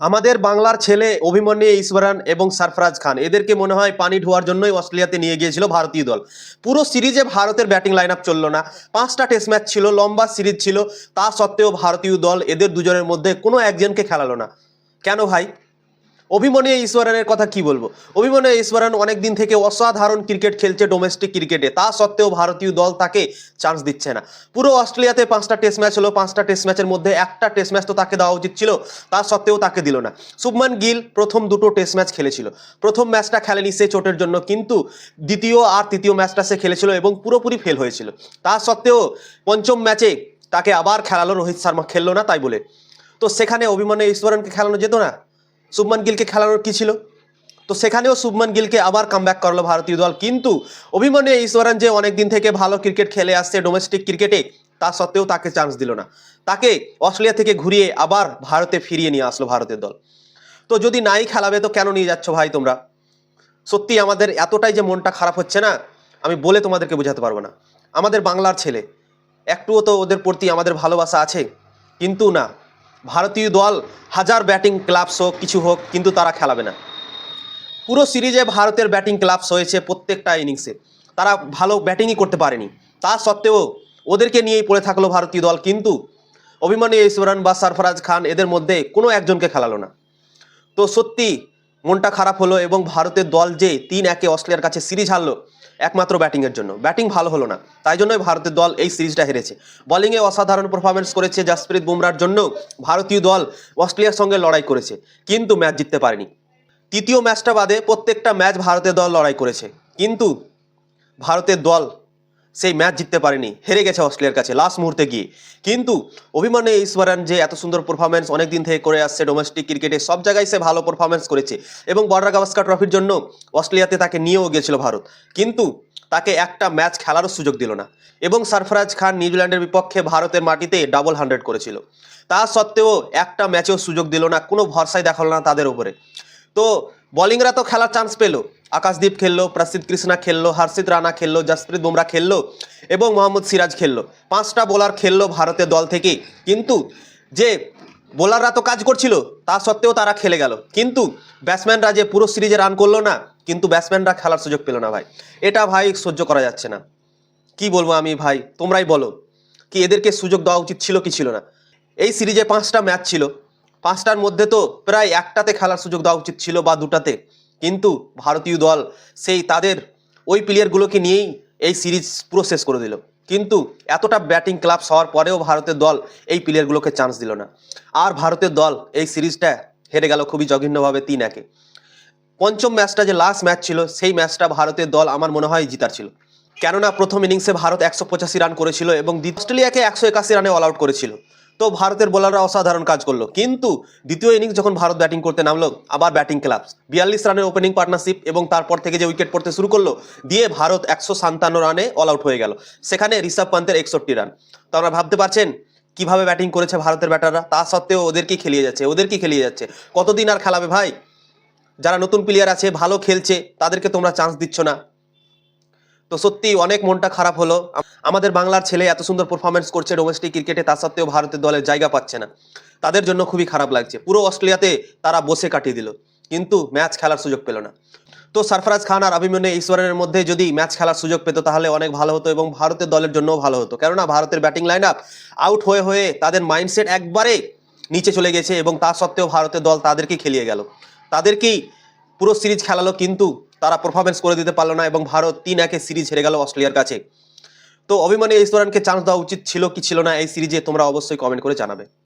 আমাদের বাংলার ছেলে অভিমন্যু ইসবরান এবং সারফরাজ খান, এদেরকে মনে হয় পানি ঢোয়ার জন্যই অস্ট্রেলিয়াতে নিয়ে গিয়েছিল ভারতীয় দল। পুরো সিরিজে ভারতের ব্যাটিং লাইন আপ চলল না। পাঁচটা টেস্ট ম্যাচ ছিল, লম্বা সিরিজ ছিল। তা সত্ত্বেও ভারতীয় দল এদের দুজনের মধ্যে কোনো একজনকে খেলালো না। কেন ভাই? অভিমন্যু ঈশ্বরানের কথা কি বলব? অভিমন্যু ঈশ্বরান অনেক দিন থেকে অসাধারণ ক্রিকেট খেলছে ডোমেস্টিক ক্রিকেটে তা সত্ত্বেও ভারতীয় দল তাকে চান্স দিচ্ছে না। পুরো অস্ট্রেলিয়াতে পাঁচটা টেস্ট ম্যাচ হলো, পাঁচটা টেস্ট ম্যাচের মধ্যে একটা টেস্ট ম্যাচ তো তাকে দেওয়া উচিত ছিল, তা সত্ত্বেও তাকে দিল না। শুভমান গিল প্রথম দুটো টেস্ট ম্যাচ খেলেছিল। প্রথম ম্যাচটা খেলেনি সে চোটের জন্য, কিন্তু দ্বিতীয় আর তৃতীয় ম্যাচটা সে খেলেছিল এবং পুরোপুরি ফেল হয়েছিল। তা সত্ত্বেও পঞ্চম ম্যাচে তাকে আবার খেলালো, রোহিত শর্মা খেললো না তাই বলে। তো সেখানে অভিমন্যু ঈশ্বরনকে খেলানো যেত না? শুভমান গিলকে খেলানোর কি ছিল? তো সেখানেও শুভমান গিলকে আবার কামব্যাক করল ভারতীয় দল। কিন্তু অভিমন্যু ঈশ্বরন যে অনেক দিন থেকে ভালো ক্রিকেট খেলে আসছে ডোমেস্টিক ক্রিকেটে তা সত্ত্বেও তাকে চান্স দিল না। তাকে অস্ট্রেলিয়া থেকে ঘুরিয়ে আবার ভারতে ফিরিয়ে নিয়ে আসলো ভারতের দল। তো যদি নাই খেলাবে, তো কেন নিয়ে যাচ্ছ ভাই তোমরা? সত্যি আমাদের এতটাই যে মনটা খারাপ হচ্ছে না, আমি বলে তোমাদেরকে বোঝাতে পারব না। আমাদের বাংলার ছেলে, একটুও তো ওদের প্রতি আমাদের ভালোবাসা আছে, কিন্তু না। ভারতীয় দল হাজার ব্যাটিং ক্লাবস হোক, কিছু হোক, কিন্তু তারা খেলাবে না। পুরো সিরিজে ভারতের ব্যাটিং ক্লাবস হয়েছে প্রত্যেকটা ইনিংসে। তারা ভালো ব্যাটিংই করতে পারেনি। তা সত্ত্বেও ওদেরকে নিয়েই পড়ে থাকল ভারতীয় দল, কিন্তু অভিমানী ঈশ্বরান বা সরফরাজ খান এদের মধ্যে কোনো একজনকে খেলালো না। তো সত্যি মনটা খারাপ হলো এবং ভারতের দল যে তিন একে অস্ট্রেলিয়ার কাছে সিরিজ হারলো, একমাত্র ব্যাটিংয়ের জন্য। ব্যাটিং ভালো হলো না। তাই জন্যই ভারতের দল এই সিরিজটা হেরেছে। বোলিংয়ে অসাধারণ পারফরমেন্স করেছে জাসপ্রীত বুমরার জন্য ভারতীয় দল অস্ট্রেলিয়ার সঙ্গে লড়াই করেছে, কিন্তু ম্যাচ জিততে পারেনি। তৃতীয় ম্যাচটা বাদে প্রত্যেকটা ম্যাচ ভারতের দল লড়াই করেছে। কিন্তু ভারতের দল সেই ম্যাচ জিততে পারেনি, হেরে গেছে অস্ট্রেলিয়ার কাছে লাস্ট মুহূর্তে গিয়ে। কিন্তু অভিমানে ঈশ্বরান যে এত সুন্দর পারফরমেন্স অনেক দিন থেকে করে আসছে ডোমেস্টিক ক্রিকেটে সব জায়গায় সে ভালো পারফরমেন্স করেছে। এবং বর্ডার গাভাস্কার ট্রফির জন্য অস্ট্রেলিয়াতে তাকে নিয়েও গিয়েছিল ভারত। কিন্তু তাকে একটা ম্যাচ খেলারও সুযোগ দিল না। এবং সরফরাজ খান নিউজিল্যান্ডের বিপক্ষে ভারতের মাটিতে ডাবল হান্ড্রেড করেছিল। তা সত্ত্বেও একটা ম্যাচেও সুযোগ দিল না, কোনো ভরসাই দেখাল না তাদের উপরে। তো বোলিংরা তো খেলার চান্স পেল। আকাশদীপ খেললো, প্রসিদ্ধ কৃষ্ণা খেললো হর্ষিত রানা খেললো, জসপ্রীত বুমরা খেললো এবং মোহাম্মদ সিরাজ খেললো। পাঁচটা বোলার খেললো ভারতের দল থেকে। কিন্তু যে বোলাররা তো কাজ করছিল, তা সত্ত্বেও তারা খেলে গেল। কিন্তু ব্যাটসম্যানরা যে পুরো সিরিজে রান করল না, কিন্তু ব্যাটসম্যানরা খেলার সুযোগ পেল না ভাই। এটা ভাই সহ্য করা যাচ্ছে না। কি বলব আমি ভাই? তোমরাই বলো। কি এদেরকে সুযোগ দেওয়া উচিত ছিল কি ছিল না? এই সিরিজে পাঁচটা ম্যাচ ছিল। পাঁচটার মধ্যে তো প্রায় একটাতে খেলার সুযোগ দেওয়া উচিত ছিল বা দুটাতে। কিন্তু ভারতীয় দল সেই তাদের ওই প্লেয়ারগুলোকে নিয়েই এই সিরিজ পুরো শেষ করে দিল। কিন্তু এতটা ব্যাটিং ক্লাবস হওয়ার পরেও ভারতের দল এই প্লেয়ারগুলোকে চান্স দিল না। আর ভারতের দল এই সিরিজটা হেরে গেল খুবই জঘন্যভাবে তিন একে। পঞ্চম ম্যাচটা যে লাস্ট ম্যাচ ছিল, সেই ম্যাচটা ভারতের দল আমার মনে হয় জিতার ছিল। কেননা প্রথম ইনিংসে ভারত একশো পঁচাশি রান করেছিল এবং অস্ট্রেলিয়াকে একশো একাশি রানে অল আউট করেছিল। তো ভারতের বোলাররা অসাধারণ কাজ করল। কিন্তু দ্বিতীয় ইনিংস যখন ভারত ব্যাটিং করতে নামলো, আবার ব্যাটিং ক্লাব বিয়াল্লিশ রানের ওপেনিং পার্টনারশিপ এবং তারপর থেকে যে উইকেট পড়তে শুরু করল, দিয়ে ভারত একশো সাতান্ন রানে অল আউট হয়ে গেল। সেখানে ঋষভ পান্তের একষট্টি রান। তো আমরা ভাবতে পারছেন, কীভাবে ব্যাটিং করেছে ভারতের ব্যাটাররা তা সত্ত্বেও ওদেরকেই খেলিয়ে যাচ্ছে, ওদেরকেই খেলিয়ে যাচ্ছে। কতদিন আর খেলাবে ভাই? যারা নতুন প্লেয়ার আছে, ভালো খেলছে, তাদেরকে তোমরা চান্স দিচ্ছ না। তো সত্যি অনেক মনটা খারাপ হলো। আমাদের বাংলার ছেলে এত সুন্দর পারফরমেন্স করছে ডোমেস্টিক ক্রিকেটে তা সত্ত্বেও ভারতের দলের জায়গা পাচ্ছে না। তাদের জন্য খুবই খারাপ লাগছে। পুরো অস্ট্রেলিয়াতে তারা বসে কাটিয়ে দিল, কিন্তু ম্যাচ খেলার সুযোগ পেল না। তো সরফরাজ খান আর অভিমন্যু ঈশ্বরের মধ্যে যদি ম্যাচ খেলার সুযোগ পেত, তাহলে অনেক ভালো হতো এবং ভারতের দলের জন্যও ভালো হতো। কেননা ভারতের ব্যাটিং লাইন আপ আউট হয়ে হয়ে তাদের মাইন্ডসেট একবারে নিচে চলে গেছে এবং তা সত্ত্বেও ভারতের দল তাদেরকেই খেলিয়ে গেল। তাদেরকেই পুরো সিরিজ খেলালো, কিন্তু তারা পারফরমেন্স করে দিতে পারল না এবং ভারত তিন একে সিরিজ হেরে গেল অস্ট্রেলিয়ার কাছে। তো অভিমানী ঈশ্বরানকে চান্স দেওয়া উচিত ছিল কি ছিল না? এই সিরিজে তোমরা অবশ্যই কমেন্ট করে জানাবে।